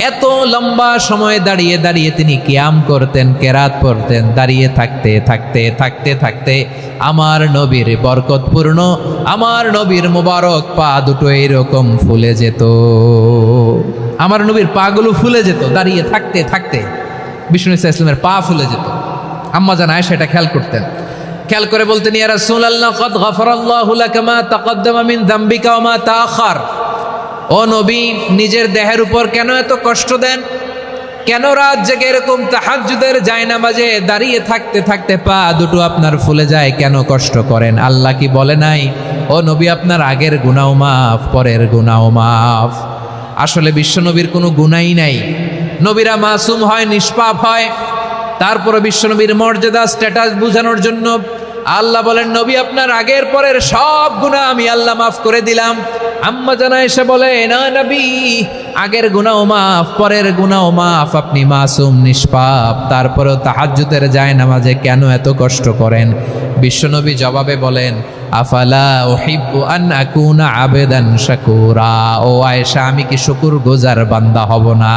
এত লম্বা সময় দাঁড়িয়ে দাঁড়িয়ে তিনি কিয়াম করতেন, কেরাত পড়তেন, দাঁড়িয়ে থাকতে থাকতে থাকতে থাকতে আমার নবীর বরকতপূর্ণ, আমার নবীর মোবারক পা দুটো এরকম ফুলে যেত। আমার নবীর পাগুলো ফুলে যেত, দাঁড়িয়ে থাকতে থাকতে। বিষ্ণু ইসা ইসলামের পা ফুলে যেত। আম্মা জান আয়েশা এটা খেয়াল করতেন। খেয়াল করে বলতেন, ইয়া রাসূলুল্লাহ, কদ গফারাল্লাহু লাকা মা তাকদ্দামা মিন যামবিকা ওয়া মা ও নবী, নিজের দেহের উপর কেন এত কষ্ট দেন? কেন রাত জেগে এরকম তাহাজ্জুদের জায়নামাজে দাঁড়িয়ে থাকতে থাকতে পা দুটো আপনার ফুলে যায়? কেন কষ্ট করেন? আল্লাহ কি বলে নাই? ও নবী, আপনার আগের গুনাও মাফ, পরের গুনাও মাফ। আসলে বিশ্বনবীর কোনো গুনাই নাই। নবীরা মাসুম হয়, নিষ্পাপ হয়। তারপরে বিশ্বনবীর মর্যাদা স্ট্যাটাস বোঝানোর জন্য আল্লাহ বলেন, নবী, আপনার আগের পরের সব গুণা আমি আল্লাহ মাফ করে দিলাম। আম্মা জানা এসে বলে, না নবী, আগের গুণাও মাফ, পরের গুণাও মাফ, আপনি মাসুম, নিষ্পাপ, তারপরেও তাহাজ্জুদের যায় নামাজে কেন এত কষ্ট করেন? বিশ্বনবী জবাবে বলেন, আফালা ও আয়েশা, আমি কি শুকুর গুজার বান্দা হব না?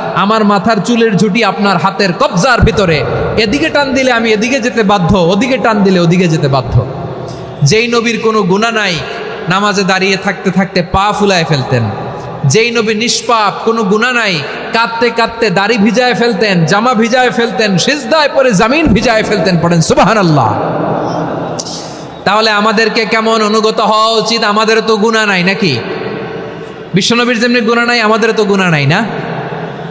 আমার মাথার চুলের ঝুটি আপনার হাতের কবজার ভিতরে। এদিকে টান দিলে আমি এদিকে যেতে বাধ্য, ওদিকে টান দিলে ওদিকে যেতে বাধ্য। যেই নবীর কোনো গুণা নাই, নামাজে দাঁড়িয়ে থাকতে থাকতে পা ফুলায় ফেলতেন। যেই নবী নিষ্পাপ, কোনো গুণা নাই, কাঁদতে কাঁদতে দাড়ি ভিজায় ফেলতেন, জামা ভিজায় ফেলতেন, সিজদায় পরে জামিন ভিজায় ফেলতেন, পড়েন সুবাহান আল্লাহ তাহলে আমাদেরকে কেমন অনুগত হওয়া উচিত? আমাদের তো গুণা নাই নাকি? বিশ্বনবীর যেমনি গুণা নাই আমাদের তো গুণা নাই না?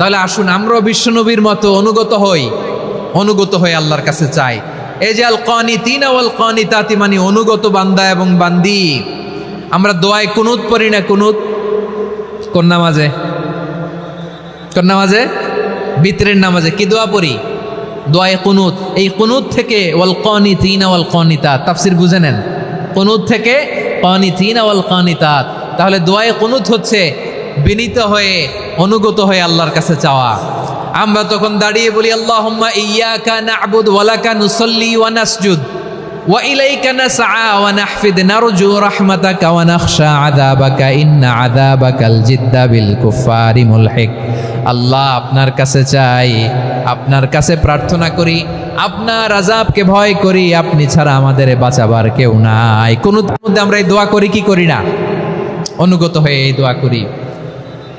তাহলে আসুন আমরাও বিশ্বনবীর মতো অনুগত হই। অনুগত হয়ে আল্লাহর কাছে চাই। এই যে আল কনি তিন আওয়াল কনি তাতি মানে অনুগত বান্দা এবং বান্দি। আমরা দোয়ায় কুনুত পড়ি না কুনুত? কোন নামাজে? কোন নামাজে? বিতরের নামাজে কি দোয়া পড়ি? দোয়ায় কুনুত। এই কুনুত থেকে ওয়াল কনি তিন ওয়াল কনিতা তাফসির বুঝে নেন। কুনুত থেকে কনি তিন ওয়াল কনিতাত। তাহলে দোয়ায় কুনুত হচ্ছে বিনীত হয়ে, অনুগত হয়ে আল্লাহর কাছে চাওয়া। আমরা তখন দাঁড়িয়ে বলি না'বুদ ওয়া লাকা নুসাল্লি আল্লাহ আপনার কাছে চাই, আপনার কাছে প্রার্থনা করি, আপনার আজাবকে ভয় করি, আপনি ছাড়া আমাদের বাঁচাবার কেউ নাই। কোন মধ্যে আমরা এই দোয়া করি, কি করি না? অনুগত হয়ে এই দোয়া করি।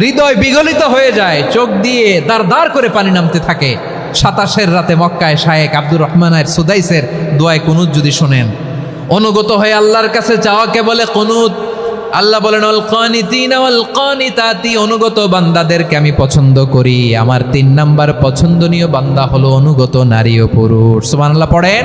হৃদয় বিগলিত হয়ে যায়, চোখ দিয়ে দাঁড় দাঁড় করে পানি নামতে থাকে। সাতাশের রাতে মক্কায় শায়েক আব্দুর রহমানের সুদাইসের দোয়ায় কুনুত যদি শোনেন। অনুগত হয়ে আল্লাহর কাছে চাওয়াকে বলে কুনুত? আল্লাহ বলেন কানিতাতি। অনুগত বান্দাদেরকে আমি পছন্দ করি। আমার তিন নাম্বার পছন্দনীয় বান্দা হলো অনুগত নারী ও পুরুষ। সুবহানাল্লাহ, পড়েন।